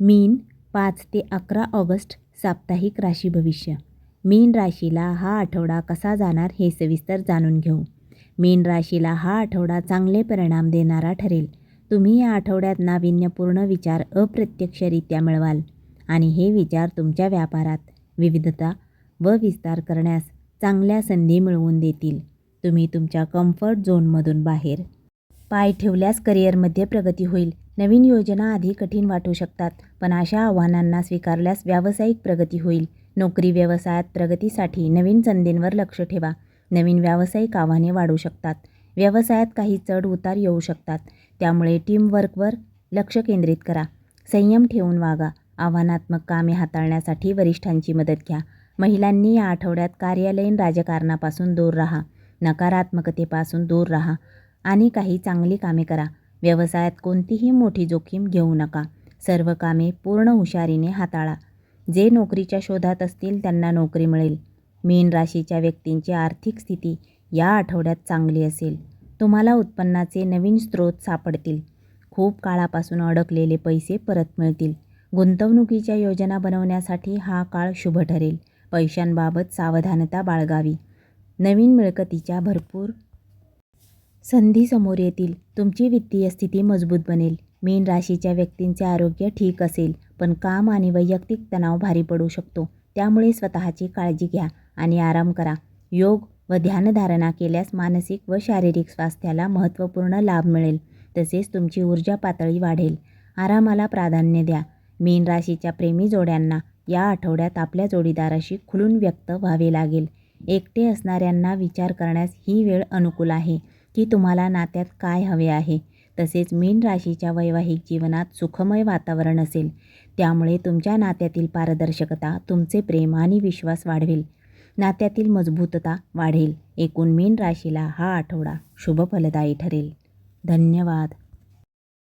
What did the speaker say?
मीन पाच ते अकरा ऑगस्ट साप्ताहिक राशी भविष्य. मीन राशीला हा आठवडा कसा जाणार हे सविस्तर जाणून घेऊ. मीन राशीला हा आठवडा चांगले परिणाम देणारा ठरेल. तुम्ही या आठवड्यात नाविन्यपूर्ण विचार अप्रत्यक्षरित्या मिळवाल आणि हे विचार तुमच्या व्यापारात विविधता व विस्तार करण्यास चांगल्या संधी मिळवून देतील. तुम्ही तुमच्या कम्फर्ट झोनमधून बाहेर पाय ठेवल्यास करिअरमध्ये प्रगती होईल. नवीन योजना आधी कठीण वाटू शकतात पण अशा आव्हानांना स्वीकारल्यास व्यावसायिक प्रगती होईल. नोकरी व्यवसायात प्रगतीसाठी नवीन संधींवर लक्ष ठेवा. नवीन व्यावसायिक आव्हाने वाढू शकतात. व्यवसायात काही चढ उतार येऊ शकतात. त्यामुळे टीमवर्कवर लक्ष केंद्रित करा. संयम ठेवून वागा. आव्हानात्मक कामे हाताळण्यासाठी वरिष्ठांची मदत घ्या. महिलांनी या आठवड्यात कार्यालयीन राजकारणापासून दूर राहा. नकारात्मकतेपासून दूर राहा आणि काही चांगली कामे करा. व्यवसायात कोणतीही मोठी जोखीम घेऊ नका. सर्व कामे पूर्ण हुशारीने हाताळा. जे नोकरीच्या शोधात असतील त्यांना नोकरी मिळेल. मीन राशीच्या व्यक्तींची आर्थिक स्थिती या आठवड्यात चांगली असेल. तुम्हाला उत्पन्नाचे नवीन स्रोत सापडतील. खूप काळापासून अडकलेले पैसे परत मिळतील. गुंतवणुकीच्या योजना बनवण्यासाठी हा काळ शुभ ठरेल. पैशांबाबत सावधानता बाळगावी. नवीन मिळकतीच्या भरपूर संधी समोर येतील. तुमची वित्तीय स्थिती मजबूत बनेल. मीन राशीच्या व्यक्तींचे आरोग्य ठीक असेल पण काम आणि वैयक्तिक तणाव भारी पडू शकतो. त्यामुळे स्वतःची काळजी घ्या आणि आराम करा. योग व ध्यानधारणा केल्यास मानसिक व शारीरिक स्वास्थ्याला महत्त्वपूर्ण लाभ मिळेल. तसेच तुमची ऊर्जा पातळी वाढेल. आरामाला प्राधान्य द्या. मीन राशीच्या प्रेमी जोड्यांना या आठवड्यात आपल्या जोडीदाराशी खुलून व्यक्त व्हावे लागेल. एकटे असणाऱ्यांना विचार करण्यास ही वेळ अनुकूल आहे. की तुम्हाला नात्यात काय हवे आहे. तसेच मीन राशीच्या वैवाहिक जीवनात सुखमय वातावरण असेल. त्यामुळे तुमच्या नात्यातील पारदर्शकता तुमचे प्रेम आणि विश्वास वाढवेल. नात्यातील मजबूतता वाढेल. एकूण मीन राशीला हा आठवडा शुभफलदायी ठरेल. धन्यवाद.